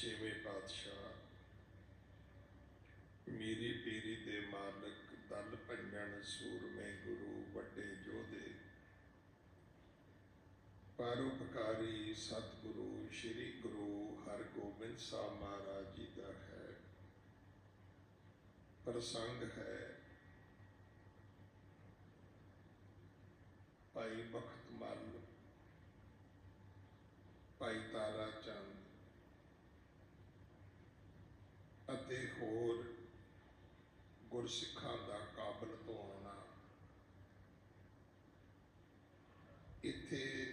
ਛੇਵੇਂ ਪਾਤਸ਼ਾਹ ਮੇਰੀ ਪੀਰੀ ਦੇ ਮਾਲਕ ਦਲ ਭੰਜਨ ਸੂਰਮੇ ਗੁਰੂ ਵੱਡੇ ਯੋਧੇ। ਪਰਉਪਕਾਰੀ ਸਤਿਗੁਰੂ ਸ੍ਰੀ ਗੁਰੂ ਹਰਗੋਬਿੰਦ ਸਾਹਿਬ ਮਹਾਰਾਜ ਜੀ ਦਾ ਹੈ। ਪ੍ਰਸੰਗ ਹੈ, ਭਾਈ ਬਖਤ ਮੱਲ, ਭਾਈ ਤਾਰਾ ਚੰਦ ਅਤੇ ਹੋਰ ਗੁਰਸਿੱਖਾਂ ਦਾ ਕਾਬਲ ਤੋਂ ਆਉਣਾ ਇੱਥੇ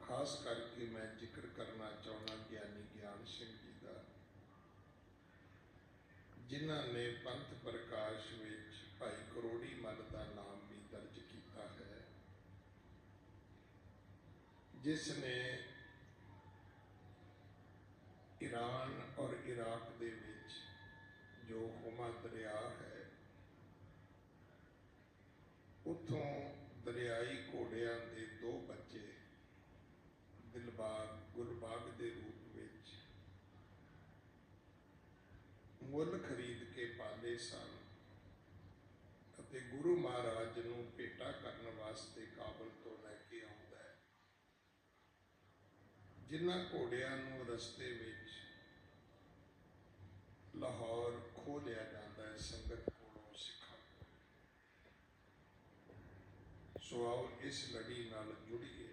ਖਾਸ ਕਰਕੇ ਮੈਂ ਜ਼ਿਕਰ ਕਰਨਾ ਚਾਹੁੰਦਾ ਗਿਆਨੀ ਗਿਆਨ ਸਿੰਘ ਜੀ ਦਾ, ਜਿਨ੍ਹਾਂ ਨੇ ਪੰਥ ਪ੍ਰਕਾਸ਼ ਵਿੱਚ ਭਾਈ ਕਰੋੜੀ ਮੱਲ ਦਾ ਨਾਮ ਵੀ ਦਰਜ ਕੀਤਾ ਹੈ, ਜਿਸ ਨੇ ਇਰਾਕ ਦੇ ਵਿੱਚ ਜੋ ਹੁਮਾ ਦਰਿਆ ਹੈ, ਉਥੋਂ ਦਰਿਆਈ ਘੋੜਿਆਂ ਦੇ ਦੋ ਬੱਚੇ ਦਿਲਬਾਗ ਗੁਲਬਾਗ ਦੇ ਰੂਪ ਵਿੱਚ ਮੁੱਲ ਖਰੀਦ ਕੇ ਪਾਲੇ ਸਨ ਅਤੇ ਗੁਰੂ ਮਹਾਰਾਜ ਨੂੰ ਭੇਟਾ ਕਰਨ ਵਾਸਤੇ ਕਾਬਲ ਤੋਂ ਲੈ ਕੇ ਆਉਂਦਾ ਹੈ। ਜਿਨ੍ਹਾਂ ਘੋੜਿਆਂ ਨੂੰ ਰਸਤੇ ਵਿੱਚ ਲਾਹੌਰ ਖੋ ਲਿਆ ਜਾਂਦਾ ਹੈ ਸੰਗਤ ਕੋਲੋਂ ਸਿੱਖਾਂ ਕੋਲੋਂ। ਸੋ ਆਓ ਇਸ ਲੜੀ ਨਾਲ ਜੁੜੀਏ